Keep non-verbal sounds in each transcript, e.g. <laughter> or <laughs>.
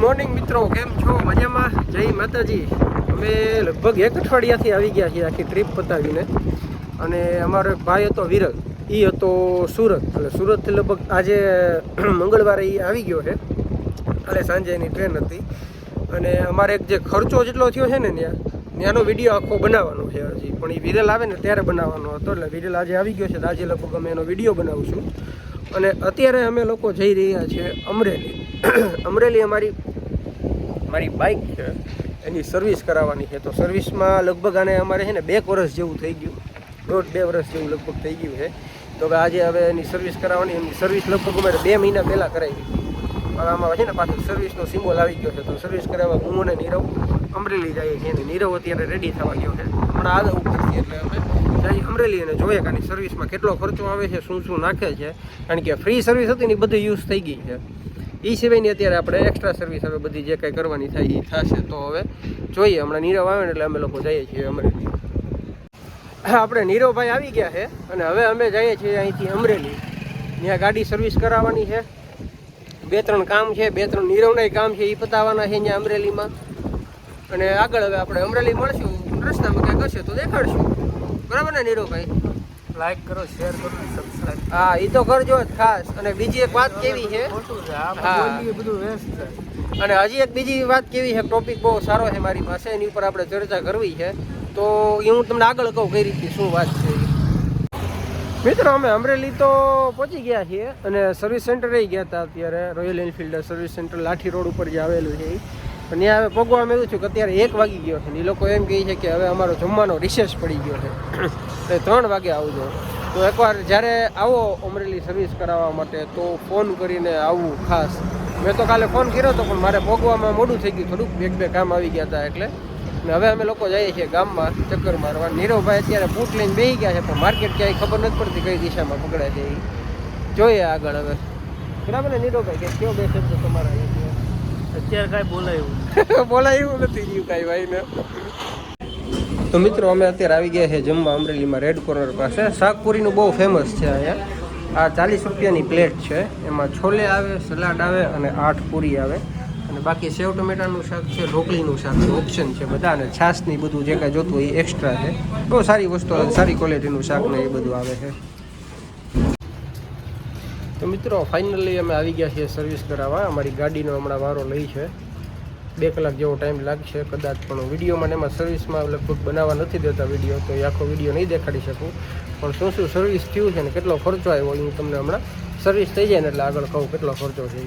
Morning મિત્રો, કેમ છો? મજામાં? જય માતાજી. અમે લગભગ એક અઠવાડિયાથી આવી ગયા છીએ આખી ટ્રીપ પતાવીને. અને અમારો ભાઈ હતો વિરલ. એ હતો સુરત. એટલે સુરતથી લગભગ આજે <clears throat> મંગળવારે એ આવી ગયો છે. કાલે સાંજે એની ટ્રેન હતી. અને અમારે એક જે ખર્ચો જેટલો થયો છે ને ત્યાં, ત્યાંનો વીડિયો આખો બનાવવાનો છે હજી. પણ એ વિરલ આવે ને ત્યારે બનાવવાનો હતો. એટલે વિરલ આજે આવી ગયો છે. આજે લગભગ અમે એનો વીડિયો બનાવશું. અને અત્યારે અમે લોકો જઈ રહ્યા છીએ અમરેલી. <clears throat> અમરેલી અમારી મારી બાઇક છે, એની સર્વિસ કરાવવાની છે. તો સર્વિસમાં લગભગ આને અમારે છે ને બે વર્ષ જેવું થઈ ગયું. દોઢ બે વર્ષ જેવું લગભગ થઈ ગયું છે. તો હવે આજે હવે એની સર્વિસ કરાવવાની, એની સર્વિસ લગભગ અમારે બે મહિના પહેલાં કરાવી પણ આમાં છે ને પાછું સર્વિસનો સિમ્બોલ આવી ગયો છે. તો સર્વિસ કરાવવા હું અને નીરવ અમરેલી જઈએ છીએ અને નીરવ અત્યારે રેડી થવા ગયો છે. હમણાં આગળ ઉપર એટલે અમે જઈએ અમરેલી અને જોઈએ કે આની સર્વિસમાં કેટલો ખર્ચો આવે છે, શું શું નાખે છે. કારણ કે ફ્રી સર્વિસ હતી ને બધી યુઝ થઈ ગઈ છે. એ સિવાયની અત્યારે આપણે એક્સ્ટ્રા સર્વિસ હવે બધી જે કંઈ કરવાની થાય એ થશે. તો હવે જોઈએ, હમણાં નીરવ આવે ને એટલે અમે લોકો જઈએ છીએ અમરેલી. આપણે નીરવભાઈ આવી ગયા છે અને હવે અમે જઈએ છીએ અહીંથી અમરેલી. ત્યાં ગાડી સર્વિસ કરાવવાની છે. બે ત્રણ કામ છે, બે ત્રણ નીરવના કામ છે એ પતાવવાના છે અહીંયા અમરેલીમાં. અને આગળ હવે આપણે અમરેલી મળશું. રસ્તામાં ક્યાંક કરશે તો દેખાડશું. બરાબર ને, નીરવભાઈ? લાઈક કરો શેર કરો સબસ્ક્રાઇબ હા એ તો કરજો જ ખાસ. અને બીજી એક વાત કેવી છે? બધું વેસ્ટ છે. અને હજી એક બીજી વાત કેવી છે ટોપિક બહુ સારો છે મારી પાસે એની ઉપર આપણે ચર્ચા કરવી છે. તો એ હું તમને આગળ કહું કઈ રીતે શું વાત છે મિત્રો અમે અમરેલી તો પહોંચી ગયા છીએ અને સર્વિસ સેન્ટર રહી ગયા હતા અત્યારે Royal Enfield service centre Lathi road ઉપર જે આવેલું છે ઈ. અને ત્યાં હવે પગવામાં એવું છું કે અત્યારે એક વાગી ગયો છે ને એ લોકો એમ કહે છે કે હવે અમારો જમવાનો રિસેસ પડી ગયો છે. તો ત્રણ વાગે આવજો તો એકવાર જ્યારે આવો અમરેલી સર્વિસ કરાવવા માટે તો ફોન કરીને આવવું ખાસ. મેં તો કાલે ફોન કર્યો હતો પણ મારે પગવામાં મોડું થઈ ગયું, થોડુંક એક બે કામ આવી ગયા હતા એટલે. ને હવે અમે લોકો જઈએ છીએ ગામમાં ચક્કર મારવા. નીરવભાઈ અત્યારે બૂટ લઈને બેસી ગયા છે, પણ માર્કેટ ક્યાંય ખબર નથી પડતી કઈ દિશામાં પકડાય છે જોઈએ આગળ હવે. બરાબર ને, નીરવભાઈ, કે કયો બે શબ્દ તમારા? અત્યારે કાંઈ <laughs> નથી. રહ્યું કાંઈ ભાઈને. તો મિત્રો, અમે અત્યારે આવી ગયા છે જમવા અમરેલીમાં રેડ કોર્નર પાસે. શાકપુરીનું બહુ ફેમસ છે અહીંયા. આ ચાલીસ રૂપિયાની પ્લેટ છે. એમાં છોલે આવે, સલાડ આવે અને આઠ પૂરી આવે. અને બાકી સેવ ટમેટાનું શાક છે, ઢોકળીનું શાક છે ઓપ્શન છે બધા. અને છાશની બધું જે કાંઈ જોતું હોય એ એક્સ્ટ્રા છે. બહુ સારી વસ્તુ સારી ક્વોલિટીનું શાક ને એ બધું આવે છે. તો મિત્રો ફાઇનલી અમે આવી ગયા છીએ સર્વિસ કરાવવા. અમારી ગાડીનો હમણાં વારો લઈ છે. બે કલાક જેવો ટાઈમ લાગશે. કદાચ પણ વિડીયોમાં એમાં સર્વિસમાં લગભગ બનાવવા નથી દેતા વીડિયો તો એ આખો વીડિયો નહીં દેખાડી શકું. પણ શું શું સર્વિસ થયું છે ને કેટલો ખર્ચો આવ્યો એ હું તમને હમણાં સર્વિસ થઈ જાય ને એટલે આગળ કહું કેટલો ખર્ચો છે.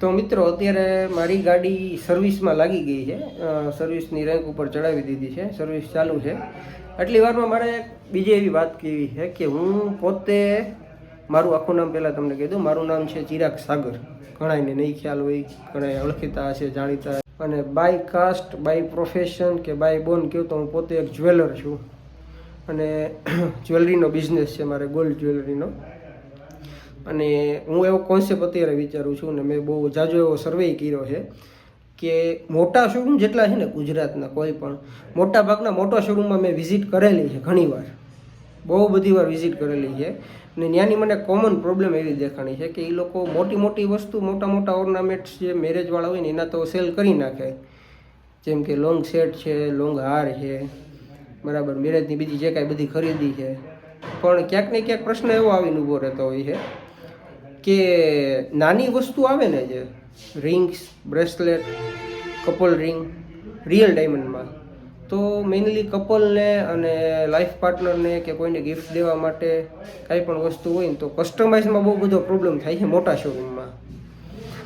તો મિત્રો, અત્યારે મારી ગાડી સર્વિસમાં લાગી ગઈ છે. સર્વિસની રેન્ક ઉપર ચડાવી દીધી છે. સર્વિસ ચાલુ છે. આટલી વારમાં મારે બીજી એવી વાત કહેવી છે કે હું પોતે મારું આખું નામ પહેલાં તમને કીધું મારું નામ છે ચિરાગ સાગર. ઘણાને નહીં ખ્યાલ હોય ઘણા ઓળખીતા હશે, જાણીતા અને બાય કાસ્ટ બાય પ્રોફેશન કે બાય બોન કહું તો હું પોતે એક જ્વેલર છું. અને <clears throat> જ્વેલરીનો બિઝનેસ છે મારે ગોલ્ડ જ્વેલરીનો અને હું એવો કોન્સેપ્ટ અત્યારે વિચારું છું અને મેં બહુ જાજો એવો સર્વે કર્યો છે કે મોટા શોરૂમ જેટલા છે ને ગુજરાતના કોઈ પણ મોટા ભાગના મોટા શોરૂમમાં મેં વિઝિટ કરેલી છે ઘણીવાર. બહુ બધી વાર વિઝિટ કરેલી છે. અને ત્યાંની મને કોમન પ્રોબ્લેમ એવી દેખાણી છે કે એ લોકો મોટી મોટી વસ્તુ, મોટા મોટા ઓર્નામેન્ટ્સ જે મેરેજવાળા હોય ને, એના તો સેલ કરી નાખે. જેમ કે લોંગ સેટ છે લોંગ હાર છે, બરાબર મેરેજની બીજી જે કાંઈ બધી ખરીદી છે. પણ ક્યાંક ને ક્યાંક પ્રશ્ન એવો આવીને ઊભો રહેતો હોય છે કે નાની વસ્તુ આવે ને જે rings bracelet couple ring real ડાયમંડમાં તો મેઇનલી કપલને અને લાઈફ પાર્ટનરને કે કોઈને ગિફ્ટ દેવા માટે કાંઈ પણ વસ્તુ હોય ને તો કસ્ટમાઇઝમાં બહુ બધો પ્રોબ્લેમ થાય છે મોટા શોરૂમમાં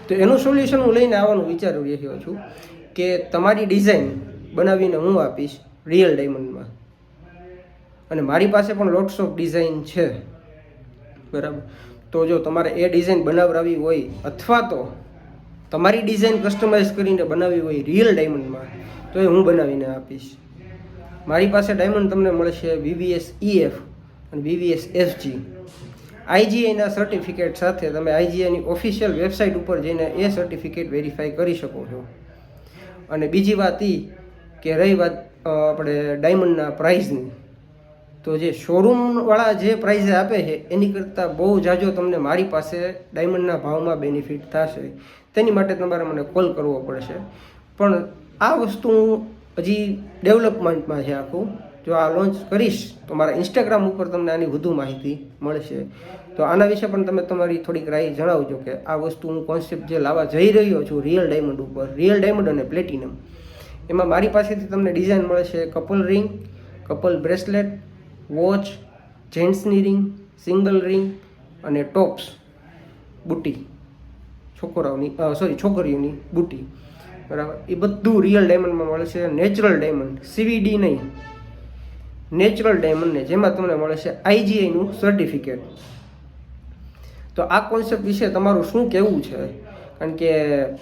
તો એનું સોલ્યુશન હું લઈને આવવાનું વિચારી રહ્યો છું કે તમારી ડિઝાઇન બનાવીને હું આપીશ રિયલ ડાયમંડમાં અને મારી પાસે પણ લોટ્સ ઓફ ડિઝાઇન છે. બરાબર? તો જો તમારે એ ડિઝાઇન બનાવડાવી હોય અથવા તો તમારી ડિઝાઇન કસ્ટમાઇઝ કરીને બનાવવી હોય રિયલ ડાયમંડમાં તો એ હું બનાવીને આપીશ. મારી પાસે ડાયમંડ તમને મળશે વીવીએસ ઈએફ અને વીવીએસ એસજી આઈજીઆઈના સર્ટિફિકેટ સાથે તમે આઈજીઆઈની ઓફિશિયલ વેબસાઇટ ઉપર જઈને એ સર્ટિફિકેટ વેરીફાઈ કરી શકો છો. અને બીજી વાત એ કે રહી વાત આપણે ડાયમંડના પ્રાઇઝની તો જે શોરૂમવાળા જે પ્રાઇઝે આપે છે, એની કરતાં બહુ જાજો તમને મારી પાસે ડાયમંડના ભાવમાં બેનિફિટ થશે. તેની માટે તમારે મને કોલ કરવો પડશે. પણ આ વસ્તુ હજી ડેવલપમેન્ટમાં છે આખું. જો આ લોન્ચ કરીશ, તો મારા ઇન્સ્ટાગ્રામ ઉપર તમને આની વધુ માહિતી મળશે. તો આના વિશે પણ તમે તમારી થોડીક રાય જણાવજો કે આ વસ્તુ હું કોન્સેપ્ટ જે લાવવા જઈ રહ્યો છું રિયલ ડાયમંડ ઉપર રિયલ ડાયમંડ અને પ્લેટિનમ એમાં મારી પાસેથી તમને ડિઝાઇન મળશે couple ring couple bracelet watch જેન્ટ્સની ring single ring અને ટોપ્સ બુટી. છોકરાઓની સોરી છોકરીઓની બુટી. બરાબર? એ બધું રિયલ ડાયમંડમાં મળે છે નેચરલ ડાયમંડ સીવીડી નહીં. નેચરલ ડાયમંડ ને જેમાં તમને મળે છે આઈજીઆઈનું સર્ટિફિકેટ તો આ કોન્સેપ્ટ વિશે તમારું શું કહેવું છે? કારણ કે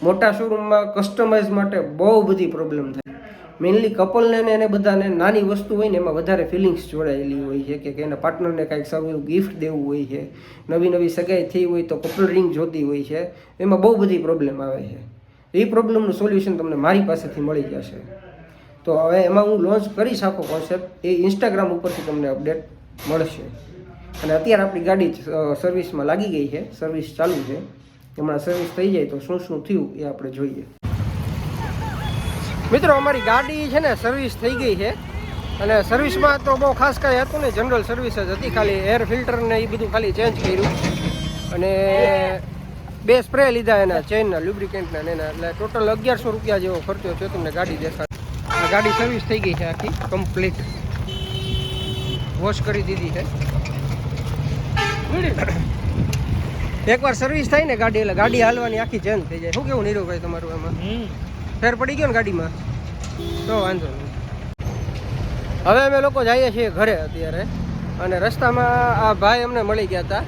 મોટા શોરૂમમાં કસ્ટમાઇઝ માટે બહુ બધી પ્રોબ્લેમ થાય. મેઇનલી કપલને ને એને બધાને નાની વસ્તુ હોય ને એમાં વધારે ફિલિંગ્સ જોડાયેલી હોય છે, કે કે એના પાર્ટનરને કાંઈક સારું એવું ગિફ્ટ દેવું હોય છે, નવી નવી સગાઈ થઈ હોય તો કપલ રિંગ જોતી હોય છે, એમાં બહુ બધી પ્રોબ્લેમ આવે છે. એ પ્રોબ્લેમનું સોલ્યુશન તમને મારી પાસેથી મળી જશે. તો હવે એમાં હું લોન્ચ કરી શકું કોન્સેપ્ટ એ ઇન્સ્ટાગ્રામ ઉપરથી તમને અપડેટ મળશે. અને અત્યારે આપણી ગાડી સર્વિસમાં લાગી ગઈ છે સર્વિસ ચાલુ છે. હમણાં સર્વિસ થઈ જાય તો શું શું થયું એ આપણે જોઈએ. મિત્રો, અમારી ગાડી છે ને સર્વિસ થઈ ગઈ છે. અને સર્વિસમાં તો બહુ ખાસ કાંઈ હતું ને જનરલ સર્વિસ જ હતી. ખાલી એર ફિલ્ટર ને એ બધું ખાલી ચેન્જ કર્યું. અને બે સ્પ્રે લીધા એના ચેનના લ્યુબ્રિકેન્ટના ને એના એટલે ટોટલ અગિયારસો રૂપિયા જેવો ખર્ચો થયો તમને ગાડી દેખાડ આ ગાડી સર્વિસ થઈ ગઈ છે આખી કમ્પ્લીટ વોશ કરી દીધી છે. એકવાર સર્વિસ થાય ને ગાડી એટલે ગાડી હાલવાની આખી ચેન્જ થઈ જાય. શું કેવું નીરુભાઈ તમારું એમાં ફેર પડી ગયો ને ગાડીમાં? તો વાંધો નહીં. હવે અમે લોકો જઈએ છીએ ઘરે અત્યારે. અને રસ્તામાં આ ભાઈ અમને મળી ગયા હતા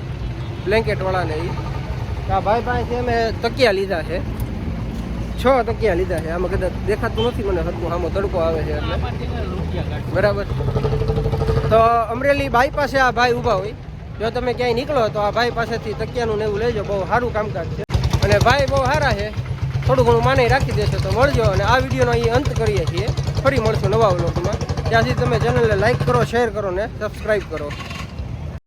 બ્લેન્કેટવાળાને એ આ ભાઈ પાસેથી અમે તકિયા લીધા છે. છ તકિયા લીધા છે. આમાં કદાચ દેખાતું નથી મને હરકું આમાં તડકો આવે છે એટલે. બરાબર. તો અમરેલી બાઈ પાસે આ ભાઈ ઊભા હોય. જો તમે ક્યાંય નીકળો તો આ ભાઈ પાસેથી તકિયાનું ને એવું લેજો. બહુ સારું કામકાજ છે. અને ભાઈ બહુ સારા છે. થોડું ઘણું માને રાખી દેશો તો મળજો. અને આ વિડીયોનો અહીં અંત કરીએ છીએ. ફરી મળશું નવા વ્લોગમાં. ત્યાં સુધી તમે ચેનલને લાઈક કરો શેર કરો ને સબસ્ક્રાઈબ કરો.